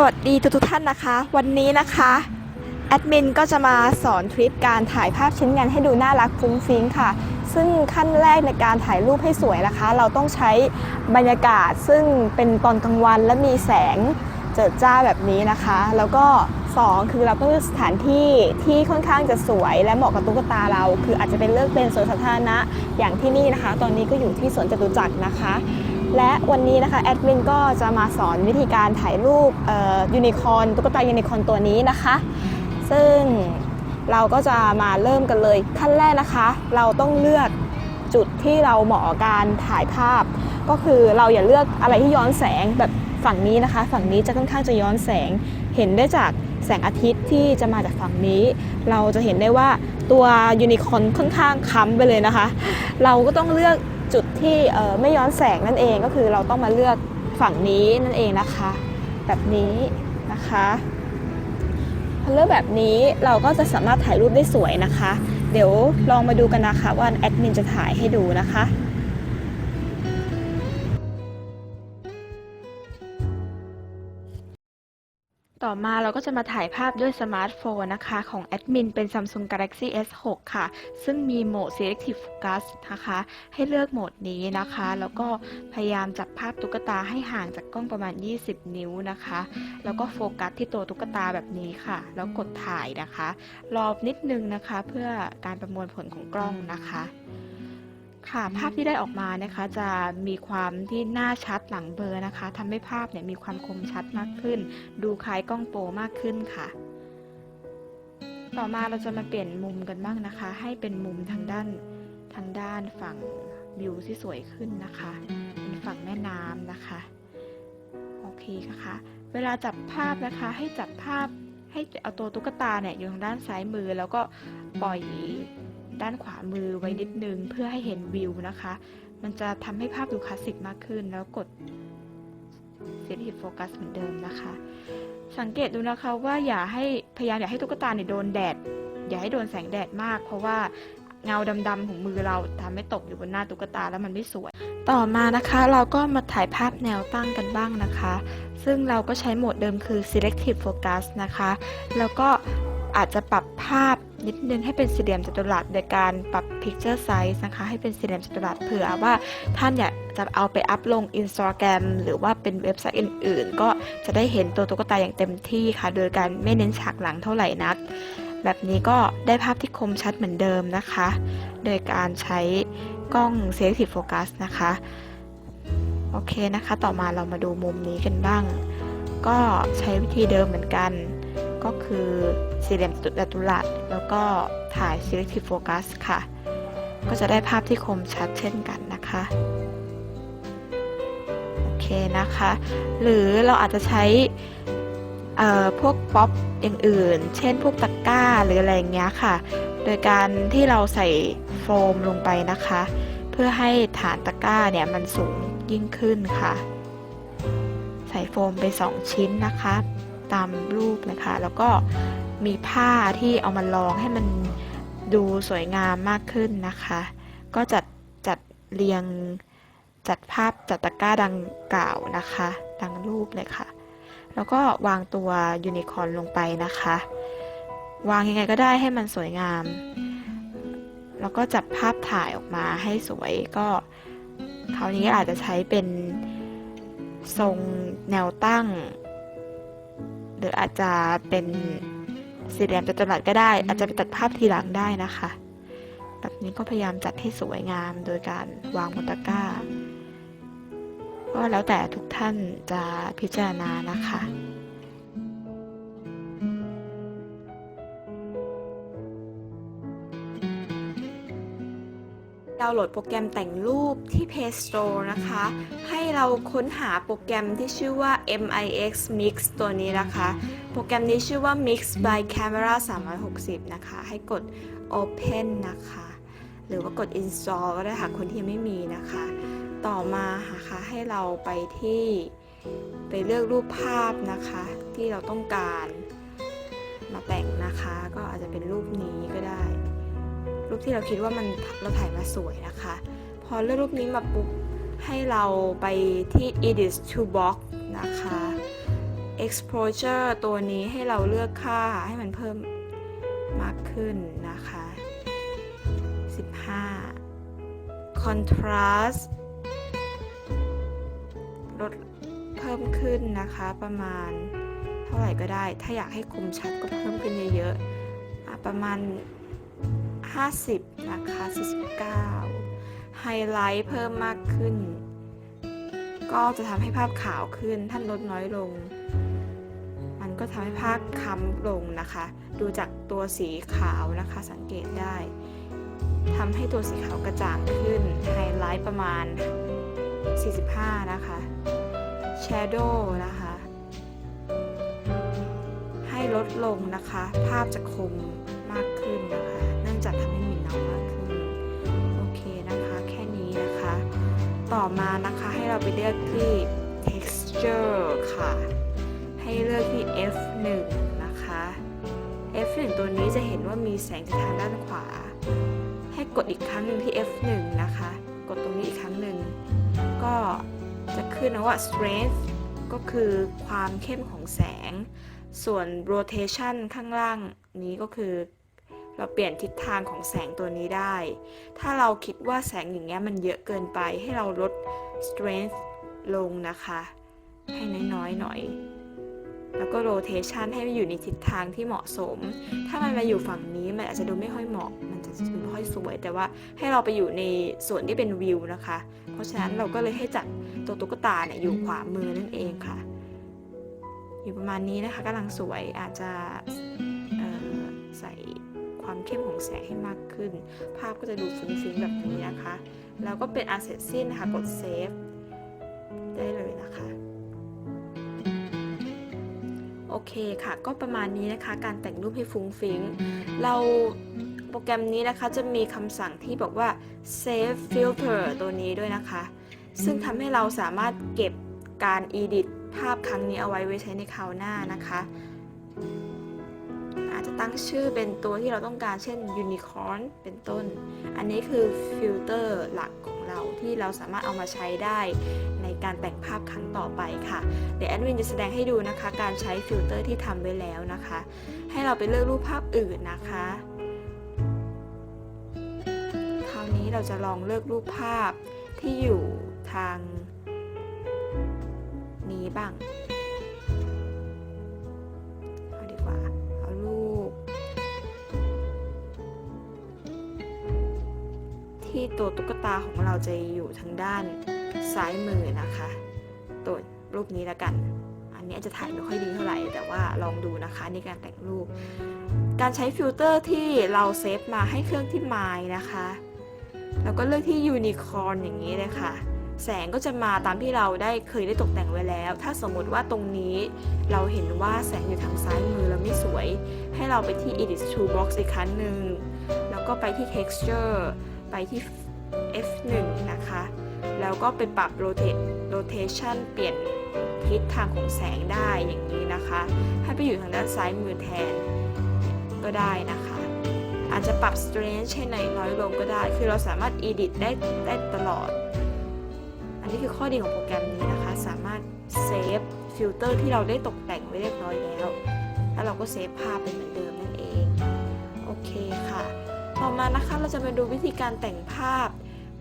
สวัสดีทุกทุกท่านนะคะ วันนี้นะคะแอดมินก็จะมาสอนทริคการถ่ายภาพชิ้นงานให้ดูน่ารักฟุ้งฟิ้งค่ะ ซึ่งขั้นแรกในการถ่ายรูปให้สวยนะคะ เราต้องใช้บรรยากาศซึ่งเป็นตอนกลางวันและมีแสงเจิดจ้าแบบนี้นะคะ แล้วก็สองคือเราต้องเลือกสถานที่ที่ค่อนข้างจะสวย และเหมาะกับตุ๊กตาเรา คืออาจจะเป็นเลือกเป็นสวนสาธารณะอย่างที่นี่นะคะ ตอนนี้ก็อยู่ที่สวนจตุจักรนะคะ และวันนี้นะคะแอดมินก็จะมาสอนวิธีการถ่ายรูปยูนิคอร์นตุ๊กตายูนิคอร์นตัวนี้นะคะ ซึ่งเราก็จะมาเริ่มกันเลยขั้นแรกนะคะ เราต้องเลือกจุดที่เราเหมาะการถ่ายภาพ ก็คือเราอย่าเลือกอะไรที่ย้อนแสงแบบฝั่งนี้นะคะ ฝั่งนี้จะค่อนข้างจะย้อนแสงเห็นได้จากแสงอาทิตย์ที่จะมาจากฝั่งนี้ เราจะเห็นได้ว่าตัวยูนิคอร์นค่อนข้างค้ำไปเลยนะคะ เราก็ต้องเลือก ที่ไม่ย้อนแสงนั่นเองก็คือเราต้องมาเลือกฝั่งนี้นั่นเองนะคะ แบบนี้นะคะพอเลือกแบบนี้เราก็จะสามารถถ่ายรูปได้สวยนะคะ เดี๋ยวลองมาดูกันนะคะว่าแอดมินจะถ่ายให้ดูนะคะ ต่อมาเราก็จะมาถ่ายภาพด้วยสมาร์ทโฟนนะคะ ของแอดมินเป็น Samsung Galaxy S6 ค่ะ ซึ่งมีโหมด Selective Focus นะคะ ให้เลือกโหมดนี้นะคะ แล้วก็พยายามจับภาพตุ๊กตาให้ห่างจากกล้องประมาณ 20 นิ้วนะคะ แล้วก็โฟกัสที่ตัวตุ๊กตาแบบนี้ค่ะ แล้วกดถ่ายนะคะ รอนิดนึงนะคะ เพื่อการประมวลผลของกล้องนะคะ ค่ะภาพที่ได้ออกมานะคะจะมีความที่หน้าชัดหลังเบลอร์นะคะทำให้ภาพเนี่ยมีความคมชัดมากขึ้น ดูคล้ายกล้องโปรมากขึ้นค่ะ ต่อมาเราจะมาเปลี่ยนมุมกันบ้างนะคะ ให้เป็นมุมทางด้านทางด้านฝั่งวิวที่สวยขึ้นนะคะเป็นฝั่งแม่น้ำนะคะโอเคค่ะเวลาจับภาพนะคะให้จับภาพให้เอาตัวตุ๊กตาเนี่ยอยู่ทางด้านซ้ายมือแล้วก็ปล่อย ด้านขวามือไว้นิดนึงเพื่อให้เห็นวิวนะคะ มันจะทำให้ภาพดูคลาสสิกมากขึ้น แล้วกด Selective Focus เหมือนเดิมนะคะ สังเกตดูนะคะว่าอย่าให้พยายามอย่าให้ตุ๊กตาเนี่ยโดนแดด อย่าให้โดนแสงแดดมาก เพราะว่าเงาดำๆของมือเราทำให้ตกอยู่บนหน้าตุ๊กตาแล้วมันไม่สวย ต่อมานะคะเราก็มาถ่ายภาพแนวตั้งกันบ้างนะคะ ซึ่งเราก็ใช้โหมดเดิมคือ selective focus นะคะ แล้วก็อาจจะปรับภาพ นิดนึงให้เป็นสี่เหลี่ยมจัตุรัสโดยการปรับ picture size นะคะ ให้เป็นสี่เหลี่ยมจัตุรัสเผื่อว่าท่านอยากจะเอาไปอัพลง Instagram หรือว่าเป็นเว็บไซต์อื่น ๆ ก็จะได้เห็นตัวตุ๊กตาอย่างเต็มที่ค่ะ โดยการไม่เน้นฉากหลังเท่าไหร่นัก แบบนี้ก็ได้ภาพที่คมชัดเหมือนเดิมนะคะ โดยการใช้กล้อง selective focus นะคะ โอเคนะคะ ต่อมาเรามาดูมุมนี้กันบ้าง ก็ใช้วิธีเดิมเหมือนกัน ก็คือสี่เหลี่ยมจัตุรัสแล้วก็ถ่าย selective focus ค่ะ ก็จะได้ภาพที่คมชัดเช่นกันนะคะโอเคนะคะ หรือเราอาจจะใช้พวกป๊อปอย่างอื่น เช่นพวกตะกร้าหรืออะไรอย่างเงี้ยค่ะ โดยการที่เราใส่โฟมลงไปนะคะ เพื่อให้ฐานตะกร้าเนี่ยมันสูงยิ่งขึ้นค่ะ ใส่โฟมไป 2 ชิ้นนะคะ ตามรูปนะคะ แล้วก็มีผ้าที่เอามาลองให้มันดูสวยงามมากขึ้นนะคะ ก็จัดจัดเรียงจัดภาพจัดตะกร้าดังกล่าวนะคะ ดังรูปเลยค่ะ แล้วก็วางตัวยูนิคอร์นลงไปนะคะ วางยังไงก็ได้ให้มันสวยงาม แล้วก็จับภาพถ่ายออกมาให้สวยก็คราวนี้อาจจะใช้เป็นทรงแนวตั้ง หรืออาจจะเป็นสี่เหลี่ยมจัตุรัสก็ได้ อาจจะไปตัดภาพทีหลังได้นะคะ แบบนี้ก็พยายามจัดให้สวยงามโดยการวางบนตะกร้า ก็แล้วแต่ทุกท่านจะพิจารณานะคะ ดาวน์โหลดโปรแกรมแต่งรูปที่ Play Store นะคะ ให้เราค้นหาโปรแกรมที่ชื่อว่า MIX Mix ตัวนี้นะคะ โปรแกรมนี้ชื่อว่า Mix by Camera 360 นะคะ ให้กด Open นะคะ หรือว่ากด Install ก็ได้ค่ะ คนที่ไม่มีนะคะ ต่อมาค่ะให้เราไปที่ไปเลือกรูปภาพนะคะ ที่เราต้องการมาแต่งนะคะ ก็อาจจะเป็นรูปนี้ก็ได้ ปที่เราคิดว่ามันเราถ่ายมาสวยนะคะ พอเลือกรูปนี้มาปุ๊บให้เราไปที่ edit to box นะคะ exposure ตัวนี้ให้เราเลือกค่าให้มันเพิ่มมากขึ้นนะคะ 15 contrast ลดเพิ่มขึ้นนะคะประมาณเท่าไหร่ก็ได้ ถ้าอยากให้คมชัดก็เพิ่มขึ้นเยอะๆประมาณ 50นะคะ49 ไฮไลท์เพิ่มมากขึ้น ก็จะทำให้ภาพขาวขึ้นถ้านลดน้อยลง มันก็ทำให้ภาพค้ำลงนะคะ ดูจากตัวสีขาวนะคะสังเกตได้ทำให้ตัวสีขาวกระจ่างขึ้น ไฮไลท์ประมาณ 45 นะคะ Shadow นะคะ ให้ลดลงนะคะ ภาพจะคม มานะคะให้เราไปเลือกที่ texture ค่ะ ให้เลือกที่ F1 นะคะ F1 ตัวนี้จะเห็นว่ามีแสงจากทางด้านขวา ให้กดอีกครั้งหนึ่งที่ F1 นะคะ กดตรงนี้อีกครั้งหนึ่ง ก็จะขึ้นนะว่า strength ก็คือความเข้มของแสง ส่วน rotation ข้างล่างนี้ก็คือ เราเปลี่ยนทิศทางของแสงตัวนี้ได้ ถ้าเราคิดว่าแสงอย่างเงี้ยมันเยอะเกินไปให้เราลด strength ลงนะคะ ให้น้อยๆหน่อยแล้วก็ rotation ให้มันอยู่ในทิศทางที่เหมาะสม ถ้ามันมาอยู่ฝั่งนี้มันอาจจะดูไม่ค่อยเหมาะ มันจะดูไม่ค่อยสวย แต่ว่าให้เราไปอยู่ในส่วนที่เป็นวิวนะคะ เพราะฉะนั้นเราก็เลยให้จัดตัวตุ๊กตาเนี่ยอยู่ขวามือนั่นเองค่ะ อยู่ประมาณนี้นะคะกำลังสวยอาจจะใส่ ความเข้มของแสงให้มากขึ้น ภาพก็จะดูฟุ้งๆแบบนี้นะคะ แล้วก็เป็นอันเสร็จสิ้นนะคะ กดเซฟได้เลยนะคะโอเคค่ะ ก็ประมาณนี้นะคะ การแต่งรูปให้ฟุ้งฟิ้ง เราโปรแกรมนี้นะคะจะมีคำสั่งที่บอกว่า save filter ตัวนี้ด้วยนะคะ ซึ่งทำให้เราสามารถเก็บการ edit ภาพครั้งนี้เอาไว้ไว้ใช้ในคราวหน้านะคะ อาจจะตั้งชื่อเป็นตัวที่เราต้องการเช่น unicorn เป็นต้น อันนี้คือฟิลเตอร์หลักของเราที่เราสามารถเอามาใช้ได้ในการแต่งภาพครั้งต่อไปค่ะ เดี๋ยวแอดมินจะแสดงให้ดูนะคะ การใช้ฟิลเตอร์ที่ทำไว้แล้วนะคะ ให้เราไปเลือกรูปภาพอื่นนะคะ คราวนี้เราจะลองเลือกรูปภาพที่อยู่ทางนี้บ้าง ที่ตัวตุ๊กตาของเราจะอยู่ทางด้านซ้ายมือนะคะ ตัวรูปนี้แล้วกัน อันนี้อาจจะถ่ายไม่ค่อยดีเท่าไหร่ แต่ว่าลองดูนะคะในการแต่งรูป การใช้ฟิลเตอร์ที่เราเซฟมาให้เครื่องที่ไมล์นะคะ แล้วก็เลือกที่ยูนิคอร์นอย่างนี้เลยค่ะแสงก็จะมาตามที่เราได้เคยได้ตกแต่งไว้แล้ว ถ้าสมมติว่าตรงนี้เราเห็นว่าแสงอยู่ทางซ้ายมือแล้วไม่สวย ให้เราไปที่ Edit Toolbox อีกครั้งหนึ่ง แล้วก็ไปที่ Texture ไปที่ F1 นะคะ แล้วก็ไปปรับ Rotation เปลี่ยนทิศทางของแสงได้อย่างนี้นะคะ ให้ไปอยู่ทางด้านซ้ายมือแทนก็ได้นะคะ อาจจะปรับ strength ให้น้อยลงก็ได้ คือเราสามารถ edit ได้ได้ตลอด อันนี้คือข้อดีของโปรแกรมนี้นะคะ สามารถเซฟฟิลเตอร์ที่เราได้ตกแต่งไว้เรียบร้อยแล้ว แล้วเราก็เซฟภาพเป็นเหมือนเดิมนั่นเอง โอเคค่ะ ต่อมานะคะเราจะมาดูวิธีการแต่งภาพ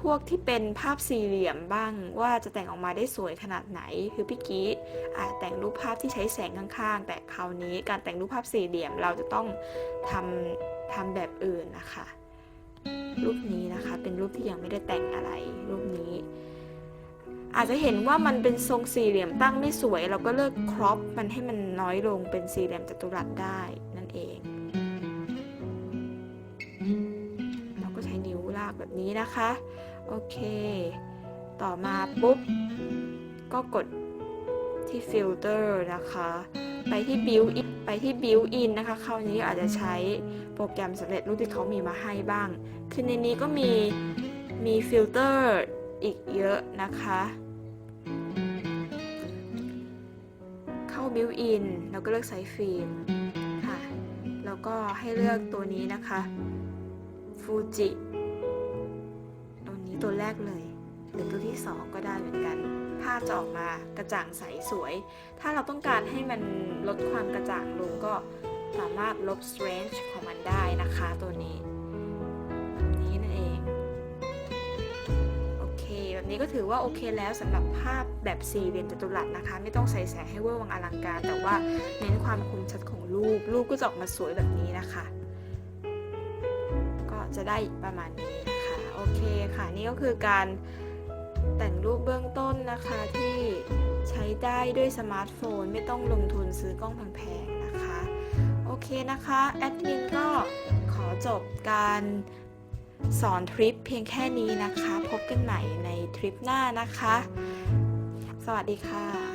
พวกที่เป็นภาพสี่เหลี่ยมบ้างว่าจะแต่งออกมาได้สวยขนาดไหน คือพี่กี้อาจแต่งรูปภาพที่ใช้แสงข้างๆ แต่คราวนี้การแต่งรูปภาพสี่เหลี่ยมเราจะต้องทำทำแบบอื่นนะคะ รูปนี้นะคะเป็นรูปที่ยังไม่ได้แต่งอะไร รูปนี้ อาจจะเห็นว่ามันเป็นทรงสี่เหลี่ยมตั้งไม่สวย เราก็เลิกครอปมันให้มันน้อยลงเป็นสี่เหลี่ยมจัตุรัสได้นั่นเอง แบบนี้นะคะ โอเค ต่อมาปุ๊บ ก็กดที่ฟิลเตอร์นะคะ ไปที่ build in ไปที่ build in นะคะคราวนี้อาจจะใช้โปรแกรมสำเร็จรูปที่เขามีมาให้บ้าง คือในนี้ก็มีมีฟิลเตอร์อีกเยอะนะคะ เข้า build in แล้วก็เลือกไซส์ฟิล์มค่ะ แล้วก็ให้เลือกตัวนี้นะคะฟูจิ ตัวแรกเลย หรือตัวที่ 2 ก็ได้เหมือนกัน ภาพจะออกมากระจ่างใสสวย ถ้าเราต้องการให้มันลดความกระจ่างลงก็สามารถลบ strength ของมันได้นะคะตัวนี้นี้นั่นเอง โอเค แบบนี้ก็ถือว่าโอเคแล้วสำหรับภาพแบบสี่เหลี่ยมจัตุรัสนะคะ ไม่ต้องใส่แสงให้เวอร์วังอลังการ แต่ว่าเน้นความคมชัดของรูป รูปก็จะออกมาสวยแบบนี้นะคะ ก็จะได้ประมาณนี้ เคค่ะ นี่ก็คือการแต่งรูปเบื้องต้นนะคะที่ใช้ได้ด้วยสมาร์ทโฟน ไม่ต้องลงทุนซื้อกล้องแพงๆนะคะ โอเคนะคะ แอดมินก็ขอจบการสอนทริปเพียงแค่นี้นะคะ พบกันใหม่ในทริปหน้านะคะ สวัสดีค่ะ